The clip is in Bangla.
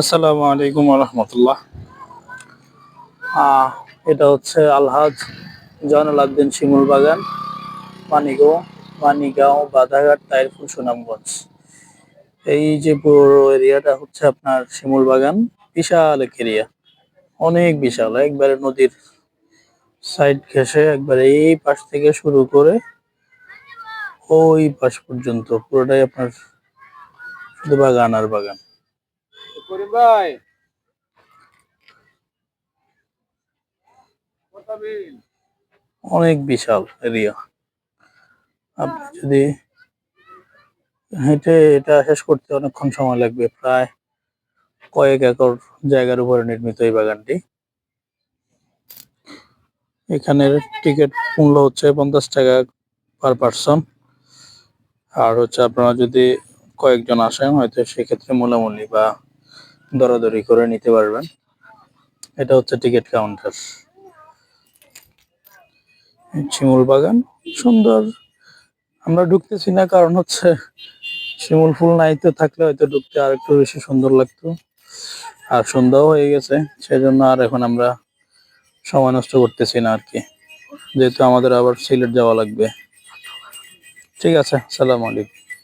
আসসালামু আলাইকুম রহমতুল্লাহ এটা হচ্ছে আলহাজ জয়নুল আবদিন শিমুল বাগান মানিগাঁও মানিগাঁও বাধাঘাট, তাইরপুর, সুনামগঞ্জ। এই যে পুরো এরিয়াটা হচ্ছে আপনার শিমুল বাগান, বিশাল এক এরিয়া। অনেক বিশাল, একবারে নদীর সাইড ঘেসে একবারে এই পাশ থেকে শুরু করে ওই পাশ পর্যন্ত। পুরোটাই আপনার শুধু বাগান আর বাগান। করিম ভাই। অনেক বিশাল এরিয়া। আপনি যদি হেঁটে এটা শেষ করতে অনেকক্ষণ সময় লাগবে, প্রায় কয়েক একর জায়গার উপরে নির্মিত এই বাগানটি। এখানের টিকিট মূল্য হচ্ছে পঞ্চাশ টাকা পার পার্সন। আর হচ্ছে আপনারা যদি কয়েকজন আসেন, হয়তো সেক্ষেত্রে মূলামূলি বা দরাদরি করে নিতে পারবেন। এটা হচ্ছে টিকিট কাউন্টার শিমুল বাগান, সুন্দর। আমরা ঢুকতেছি না, কারণ হচ্ছে শিমুল ফুল নাইতে থাকলে হয়তো ঢুকতে আর একটু বেশি সুন্দর লাগতো। আর সন্ধ্যাও হয়ে গেছে, সেজন্য আর এখন আমরা সময় নষ্ট করতেছি না আর কি যেহেতু আমাদের আবার সিলেট যাওয়া লাগবে। ঠিক আছে, সালাম আলাইকুম।